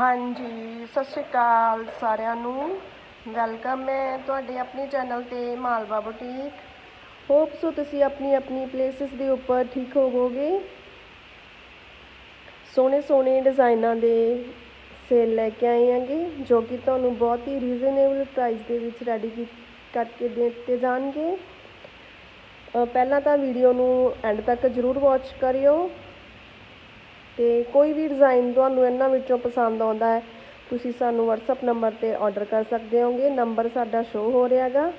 ਹਾਂਜੀ, ਸਤਿ ਸ਼੍ਰੀ ਅਕਾਲ ਸਾਰਿਆਂ ਨੂੰ। ਵੈਲਕਮ ਹੈ ਤੁਹਾਡੇ ਆਪਣੇ ਚੈਨਲ ਤੇ ਮਾਲਵਾ ਬੁਟੀਕ। ਹੋਪ ਸੋ ਤੁਸੀਂ ਆਪਣੀ ਆਪਣੀ ਪਲੇਸਿਸ ਦੇ ਉੱਪਰ ਠੀਕ ਹੋਵੋਗੇ। ਸੋਹਣੇ ਸੋਹਣੇ ਡਿਜ਼ਾਈਨਾਂ ਦੇ ਸੇਲ ਲੈ ਕੇ ਆਏ ਆਂਗੇ ਜੋ ਕਿ ਤੁਹਾਨੂੰ ਬਹੁਤ ਹੀ ਰੀਜ਼ਨੇਬਲ ਪ੍ਰਾਈਸ ਦੇ ਵਿੱਚ ਰੈਡੀ ਕਰਕੇ ਦਿੱਤੇ ਜਾਣਗੇ। ਪਹਿਲਾਂ ਤਾਂ ਵੀਡੀਓ ਨੂੰ ਐਂਡ ਤੱਕ ਜ਼ਰੂਰ ਵਾਚ ਕਰਿਓ। ਅਤੇ ਕੋਈ ਵੀ ਡਿਜ਼ਾਈਨ ਤੁਹਾਨੂੰ ਇਹਨਾਂ ਵਿੱਚੋਂ ਪਸੰਦ ਆਉਂਦਾ ਹੈ, ਤੁਸੀਂ ਸਾਨੂੰ WhatsApp ਨੰਬਰ ਤੇ ਆਰਡਰ ਕਰ ਸਕਦੇ ਹੋਗੇ। ਨੰਬਰ ਸਾਡਾ ਸ਼ੋ ਹੋ ਰਿਹਾ ਹੈਗਾ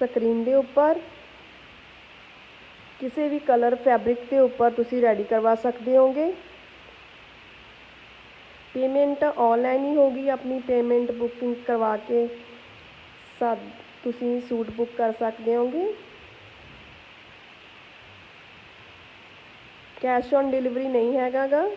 ਸਕਰੀਨ ਦੇ ਉੱਪਰ। ਕਿਸੇ ਵੀ ਕਲਰ ਫੈਬਰਿਕ ਦੇ ਉੱਪਰ ਤੁਸੀਂ ਰੈਡੀ ਕਰਵਾ ਸਕਦੇ ਹੋਗੇ। ਪੇਮੈਂਟ ਆਨਲਾਈਨ ਹੀ ਹੋਗੀ ਆਪਣੀ ਪੇਮੈਂਟ ਬੁਕਿੰਗ ਕਰਵਾ ਕੇ ਸਾ ਤੁਸੀਂ ਸੂਟ ਬੁੱਕ ਕਰ ਸਕਦੇ ਹੋਗੇ। ਕੈਸ਼ ਔਨ ਡਿਲੀਵਰੀ ਨਹੀਂ ਹੈਗਾਗਾ।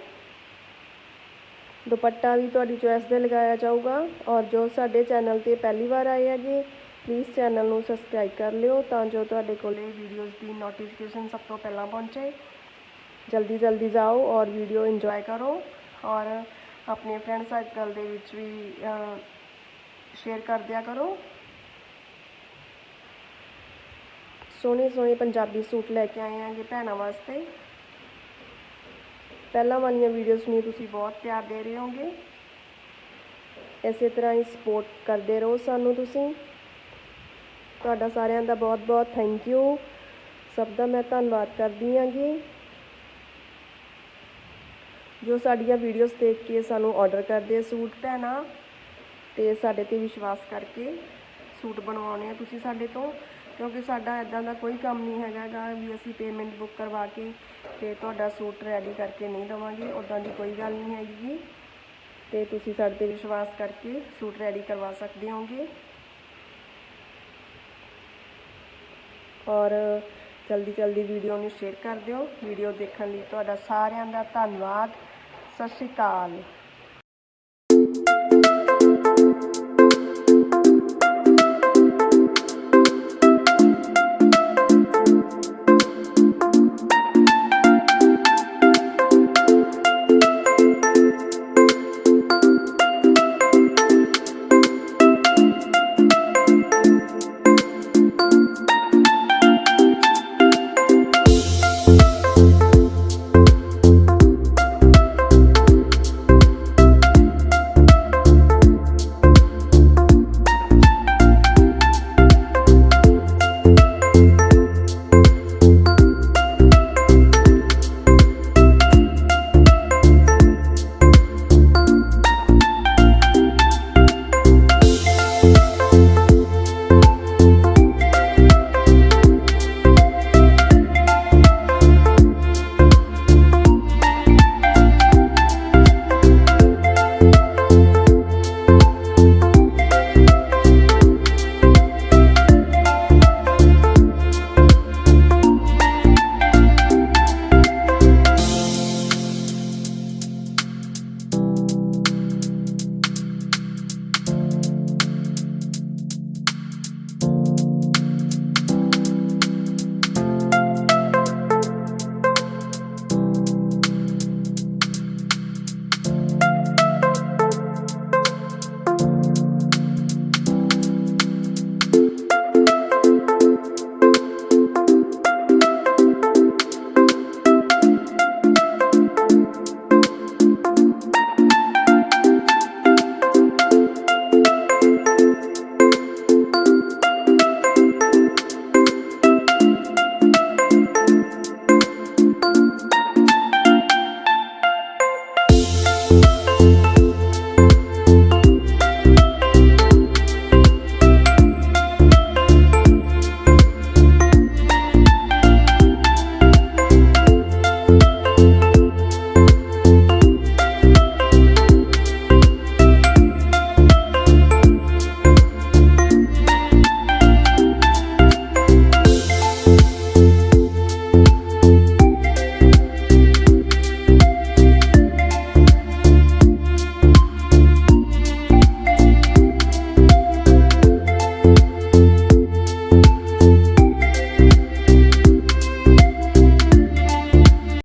ਦੁਪੱਟਾ ਵੀ ਤੁਹਾਡੀ ਚੋਇਸ ਦੇ ਲਗਾਇਆ ਜਾਊਗਾ ਔਰ ਜੋ ਸਾਡੇ ਚੈਨਲ ਤੇ ਪਹਿਲੀ ਵਾਰ ਆਏ ਹੈਗੇ ਪਲੀਜ਼ ਚੈਨਲ ਨੂੰ ਸਬਸਕ੍ਰਾਈਬ ਕਰ ਲਿਓ ਤਾਂ ਜੋ ਤੁਹਾਡੇ ਕੋਲੇ ਵੀਡੀਓਜ਼ ਦੀ ਨੋਟੀਫਿਕੇਸ਼ਨ ਸਭ ਤੋਂ ਪਹਿਲਾਂ ਪਹੁੰਚੇ। ਜਲਦੀ ਜਲਦੀ ਜਾਓ ਔਰ ਵੀਡੀਓ ਇੰਜੋਏ ਕਰੋ ਔਰ ਆਪਣੇ ਫਰੈਂਡ ਸਰਕਲ ਦੇ ਵਿੱਚ ਵੀ ਸ਼ੇਅਰ ਕਰ ਦਿਆ ਕਰੋ। ਸੋਹਣੇ ਸੋਹਣੇ ਪੰਜਾਬੀ ਸੂਟ ਲੈ ਕੇ ਆਏ ਆਂਗੇ ਭੈਣਾਂ ਵਾਸਤੇ। ਪਹਿਲਾਂ ਵਾਲੀਆਂ ਵੀਡੀਓਜ਼ ਨੂੰ ਤੁਸੀਂ ਬਹੁਤ ਪਿਆਰ ਦੇ ਰਹੇ ਹੋਗੇ ਇਸੇ ਤਰ੍ਹਾਂ ਹੀ ਸਪੋਰਟ ਕਰਦੇ ਰਹੋ ਸਾਨੂੰ ਤੁਸੀਂ। ਤੁਹਾਡਾ ਸਾਰਿਆਂ ਦਾ ਬਹੁਤ ਬਹੁਤ ਥੈਂਕ ਯੂ ਸਭ ਦਾ ਮੈਂ ਧੰਨਵਾਦ ਕਰਦੀ ਹਾਂਗੀ। ਜੋ ਸਾਡੀਆਂ ਵੀਡੀਓਜ਼ ਦੇਖ ਕੇ ਸਾਨੂੰ ਆਰਡਰ ਕਰਦੇ ਸੂਟ, ਭੈਣਾਂ, ਤੇ ਸਾਡੇ ਤੇ ਵਿਸ਼ਵਾਸ ਕਰਕੇ। ਸੂਟ ਬਣਵਾਉਣੇ ਆ ਤੁਸੀਂ ਸਾਡੇ ਤੋਂ, ਕਿਉਂਕਿ ਸਾਡਾ ਇਦਾਂ ਦਾ ਕੋਈ ਕੰਮ ਨਹੀਂ ਹੈਗਾ ਵੀ ਅਸੀਂ ਪੇਮੈਂਟ ਬੁੱਕ ਕਰਵਾ ਕੇ ਤੇ ਤੁਹਾਡਾ ਸੂਟ ਰੈਡੀ ਕਰਕੇ ਨਹੀਂ ਦਵਾਂਗੇ ਉਦਾਂ ਦੀ ਕੋਈ ਗੱਲ ਨਹੀਂ ਹੈਗੀ ਤੇ ਤੁਸੀਂ ਸਾਡੇ ਤੇ ਵਿਸ਼ਵਾਸ ਕਰਕੇ ਸੂਟ ਰੈਡੀ ਕਰਵਾ ਸਕਦੇ ਹੋਗੇ। ਔਰ ਜਲਦੀ ਜਲਦੀ ਵੀਡੀਓ ਨੂੰ ਸ਼ੇਅਰ ਕਰ ਦਿਓ। ਵੀਡੀਓ ਦੇਖਣ ਲਈ ਤੁਹਾਡਾ ਸਾਰਿਆਂ ਦਾ ਧੰਨਵਾਦ। ਸਤਿ ਸ਼੍ਰੀ ਅਕਾਲ।